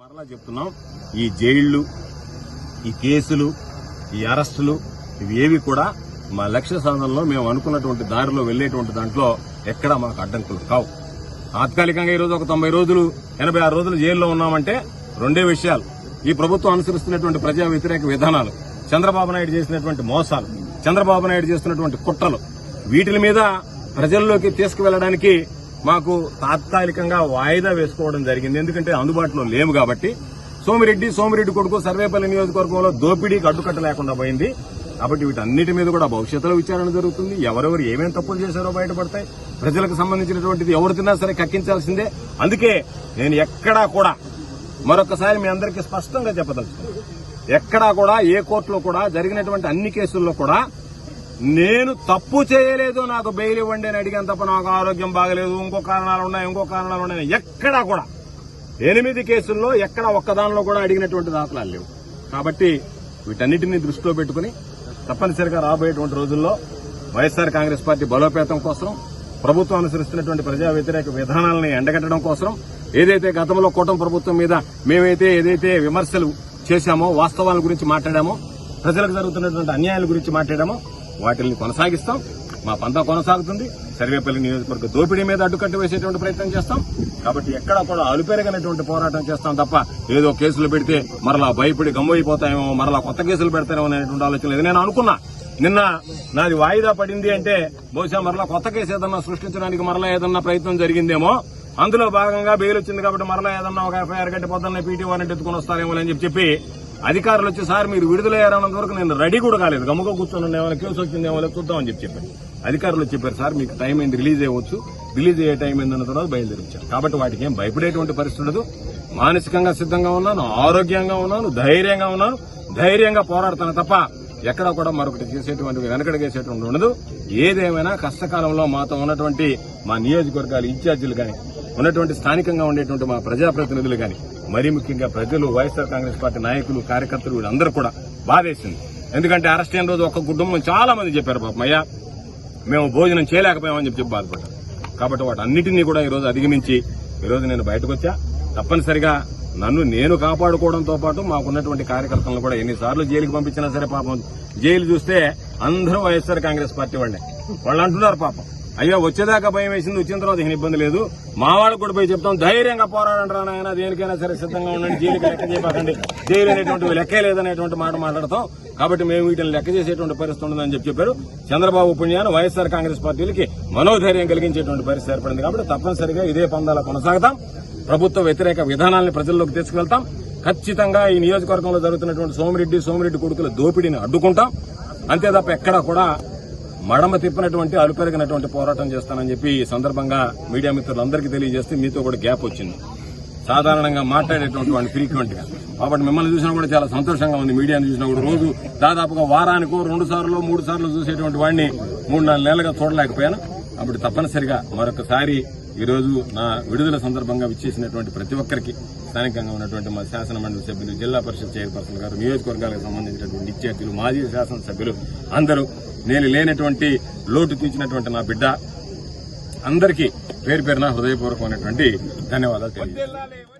మరలా చెప్తున్నాం ఈ జైళ్ళు ఈ కేసులు ఈ అరెస్టులు ఇవి ఏవి కూడా మా లక్ష్య సాధనలో మేము అనుకున్నటువంటి దారిలో వెళ్ళేటువంటి దాంట్లో ఎక్కడా మాకు అడ్డంకులు కావు. తాత్కాలికంగా ఈరోజు ఒక తొంభై రోజులు ఎనభై ఆరు రోజులు జైల్లో ఉన్నామంటే రెండే విషయాలు. ఈ ప్రభుత్వం అనుసరిస్తున్నటువంటి ప్రజా వ్యతిరేక విధానాలు చంద్రబాబు నాయుడు చేసినటువంటి మోసాలు చంద్రబాబు నాయుడు చేస్తున్నటువంటి కుట్రలు వీటి మీద ప్రజల్లోకి తీసుకువెళ్ళడానికి మాకు తాత్కాలికంగా వాయిదా వేసుకోవడం జరిగింది. ఎందుకంటే అందుబాటులో లేవు కాబట్టి. సోమిరెడ్డి సోమిరెడ్డి కొడుకు సర్వేపల్లి నియోజకవర్గంలో దోపిడీకి అడ్డుకట్ట లేకుండా పోయింది. కాబట్టి వీటన్నిటి మీద కూడా భవిష్యత్తులో విచారణ జరుగుతుంది. ఎవరెవరు ఏమేమి తప్పులు చేశారో బయటపడతాయి. ప్రజలకు సంబంధించినటువంటిది ఎవరు తిన్నా సరే కక్కించాల్సిందే. అందుకే నేను ఎక్కడా కూడా మరొకసారి మీ అందరికీ స్పష్టంగా చెప్పదలుచుకున్నాను. ఎక్కడా కూడా ఏ కోర్టులో కూడా జరిగినటువంటి అన్ని కేసుల్లో కూడా నేను తప్పు చేయలేదు నాకు బెయిల్ ఇవ్వండి అని అడిగాను తప్ప నాకు ఆరోగ్యం బాగలేదు. ఇంకో కారణాలు ఉన్నాయి ఇంకో కారణాలు ఉన్నాయి. ఎక్కడా కూడా ఎనిమిది కేసుల్లో ఎక్కడ ఒక్కదానిలో కూడా అడిగినటువంటి దాఖలాలు లేవు. కాబట్టి వీటన్నిటిని దృష్టిలో పెట్టుకుని తప్పనిసరిగా రాబోయేటువంటి రోజుల్లో వైఎస్ఆర్ కాంగ్రెస్ పార్టీ బలోపేతం కోసం ప్రభుత్వం అనుసరిస్తున్నటువంటి ప్రజా వ్యతిరేక విధానాలను ఎండగట్టడం కోసం ఏదైతే గతంలో కూటమి ప్రభుత్వం మీద మేమైతే ఏదైతే విమర్శలు చేశామో వాస్తవాల గురించి మాట్లాడామో ప్రజలకు జరుగుతున్నటువంటి అన్యాయాల గురించి మాట్లాడామో వాటిని కొనసాగిస్తాం. మా పంతా కొనసాగుతుంది. సర్వేపల్లి నియోజకవర్గ దోపిడీ మీద అడ్డుకట్టు వేసేటువంటి ప్రయత్నం చేస్తాం. కాబట్టి ఎక్కడ కూడా అలుపెరగనటువంటి పోరాటం చేస్తాం తప్ప ఏదో కేసులు పెడితే మరలా భయపడి గమ్మైపోతాయేమో మరలా కొత్త కేసులు పెడతారేమో అనేటువంటి ఆలోచన లేదు. నేను అనుకున్నా. నిన్న నాది వాయిదా పడింది అంటే బహుశా మరలా కొత్త కేసు ఏదన్నా సృష్టించడానికి మరలా ఏదన్నా ప్రయత్నం జరిగిందేమో. అందులో భాగంగా బెయిల్ వచ్చింది కాబట్టి మరలా ఏదన్నా ఒక ఎఫ్ఐఆర్ గట్టి పొద్దున్న పీటీ వారెంట్ ఎత్తుకుని వస్తారేమో అని చెప్పి చెప్పి అధికారులు వచ్చి సార్ మీరు విడుదలయ్యారన్నంత వరకు నేను రెడీ కూడా కాలేదు. గమ్ముగా కూర్చొని ఏమైనా కేసు వచ్చిందేమో లేదు చూద్దామని చెప్పి చెప్పారు. అధికారులు చెప్పారు సార్ మీకు టైం అయింది రిలీజ్ అయ్యవచ్చు. రిలీజ్ అయ్యే టైం అయిందన్న తర్వాత బయలుదేరించారు కాబట్టి వాటికి ఏం భయపడేటువంటి పరిస్థితి ఉండదు. మానసికంగా సిద్ధంగా ఉన్నాను ఆరోగ్యంగా ఉన్నాను ధైర్యంగా ఉన్నాను. ధైర్యంగా పోరాడతాను తప్ప ఎక్కడ కూడా మరొకటి చేసేటువంటి వెనకడగేసేటువంటి ఉండదు. ఏదేమైనా కష్టకాలంలో మాతో ఉన్నటువంటి మా నియోజకవర్గాల ఇన్ఛార్జీలు కానీ ఉన్నటువంటి స్థానికంగా ఉండేటువంటి మా ప్రజాప్రతినిధులు కానీ మరీ ముఖ్యంగా ప్రజలు వైఎస్ఆర్ కాంగ్రెస్ పార్టీ నాయకులు కార్యకర్తలు వీళ్ళందరూ కూడా బాధేసింది. ఎందుకంటే అరెస్ట్ అయిన రోజు ఒక కుటుంబం చాలా మంది చెప్పారు పాపం అయ్యా మేము భోజనం చేయలేకపోయామని చెప్పి చెప్పి బాధపడ్డారు కాబట్టి వాటన్నిటినీ కూడా ఈరోజు అధిగమించి ఈరోజు నేను బయటకు వచ్చా తప్పనిసరిగా నన్ను నేను కాపాడుకోవడంతో పాటు మాకున్నటువంటి కార్యకర్తలను కూడా ఎన్నిసార్లు జైలుకి పంపించినా సరే పాపం. జైలు చూస్తే అందరూ వైఎస్ఆర్ కాంగ్రెస్ పార్టీ వాళ్ళే. వాళ్ళు అంటున్నారు పాపం. అయ్యా వచ్చేదాకా భయం వేసింది వచ్చిన తర్వాత ఏం ఇబ్బంది లేదు. మా వాళ్ళకు కూడా పోయి చెప్తాం ధైర్యంగా పోరాడంటారా నాయన దేనికైనా సరే సిద్ధంగా ఉండండి జైలుకి లెక్క చేయకండి జైలు అనేటువంటి లెక్కే లేదనేటువంటి మాట మాట్లాడతాం. కాబట్టి మేము వీటిని లెక్క చేసేటువంటి పరిస్థితి ఉండదని చెప్పి చెప్పారు. చంద్రబాబు పుణ్యాన్ని వైఎస్ఆర్ కాంగ్రెస్ పార్టీలకి మనోధైర్యం కలిగించేటువంటి పరిస్థితి ఏర్పడింది కాబట్టి తప్పనిసరిగా ఇదే పందాల కొనసాగుతాం. ప్రభుత్వ వ్యతిరేక విధానాల్ని ప్రజల్లోకి తీసుకువెళ్తాం ఖచ్చితంగా ఈ నియోజకవర్గంలో జరుగుతున్నటువంటి సోమిరెడ్డి సోమిరెడ్డి కొడుకుల దోపిడీని అడ్డుకుంటాం. అంతే తప్ప ఎక్కడా కూడా మడమ తిప్పినటువంటి అలుపెరిగినటువంటి పోరాటం చేస్తానని చెప్పి ఈ సందర్భంగా మీడియా మిత్రులందరికీ తెలియజేస్తే మీతో కూడా గ్యాప్ వచ్చింది. సాధారణంగా మాట్లాడేటువంటి వాడిని ఫ్రీక్వెంట్గా కాబట్టి మిమ్మల్ని చూసినా కూడా చాలా సంతోషంగా ఉంది. మీడియాని చూసినా కూడా రోజు దాదాపుగా వారానికో రెండు సార్లు మూడు సార్లు చూసేటువంటి వాడిని మూడు నాలుగు నెలలుగా చూడలేకపోయాను. అప్పుడు తప్పనిసరిగా మరొకసారి ఈ రోజు నా విడుదల సందర్భంగా విచ్చేసినటువంటి ప్రతి ఒక్కరికి స్థానికంగా ఉన్నటువంటి మా శాసనమండలి సభ్యులు జిల్లా పరిషత్ చైర్పర్సన్ గారు నియోజకవర్గాలకు సంబంధించినటువంటి ఇన్ఛార్జీలు మాజీ శాసనసభ్యులు అందరూ నేను లేనటువంటి లోటు తీర్చినటువంటి నా బిడ్డ అందరికీ పేరు పేరున హృదయపూర్వకమైనటువంటి ధన్యవాదాలు తెలియజేస్తాను